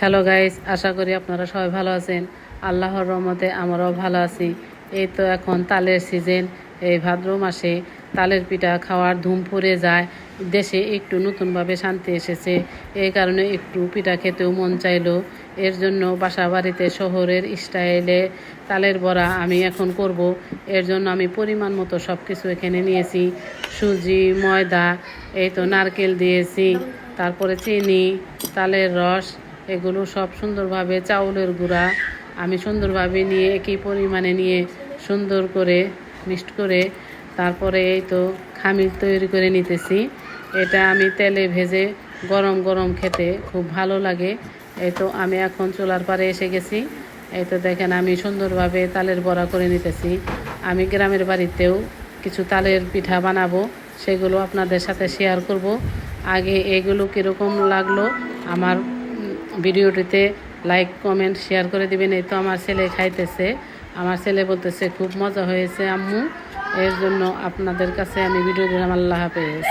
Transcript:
Hello guys আশা করি আপনারা সবাই ভালো আছেন। আল্লাহর রহমতে আমরাও ভালো আছি। এই তো এখন তালের সিজন এই ভাদ্র মাসে তালের পিঠা খাওয়ার ধুম পড়ে যায়। দেশে একটু নতুনভাবে শান্তি এসেছে। এই কারণে একটু পিঠা খেতেও মন চাইলো। এর জন্য বাসা বাড়িতে শহরের স্টাইলে তালের বড়া আমি এখন করব। এর জন্য আমি পরিমাণ মতো সব কিছু এখানে নিয়েছি। সুজি, ময়দা, এই তো নারকেল দিয়েছি। তারপরে চিনি, তালের রস এগুলো সব সুন্দরভাবে চাউলের গুঁড়া। আমি সুন্দরভাবে নিয়ে একই পরিমাণে নিয়ে সুন্দর করে মিক্সড করে তারপরে এই তো খামির তৈরি করে নিতেছি। এটা আমি তেলে ভেজে গরম গরম খেতে খুব ভালো লাগে। এই তো আমি এখন চুলার পারে এসে গেছি। এই তো দেখেন আমি সুন্দরভাবে তালের বড়া করে নিতেছি। আমি গ্রামের বাড়িতেও কিছু তালের পিঠা বানাবো, সেগুলো আপনাদের সাথে শেয়ার করব। আগে এগুলো কীরকম লাগল আমার ভিডিওটিতে লাইক, কমেন্ট, শেয়ার করে দিবেন। এই তো আমার ছেলে খাইতেছে। আমার ছেলে বলতেছে, খুব মজা হয়েছে আম্মু। এর জন্য আপনাদের কাছে আমি ভিডিও দিলাম। আল্লাহ হাফেজ।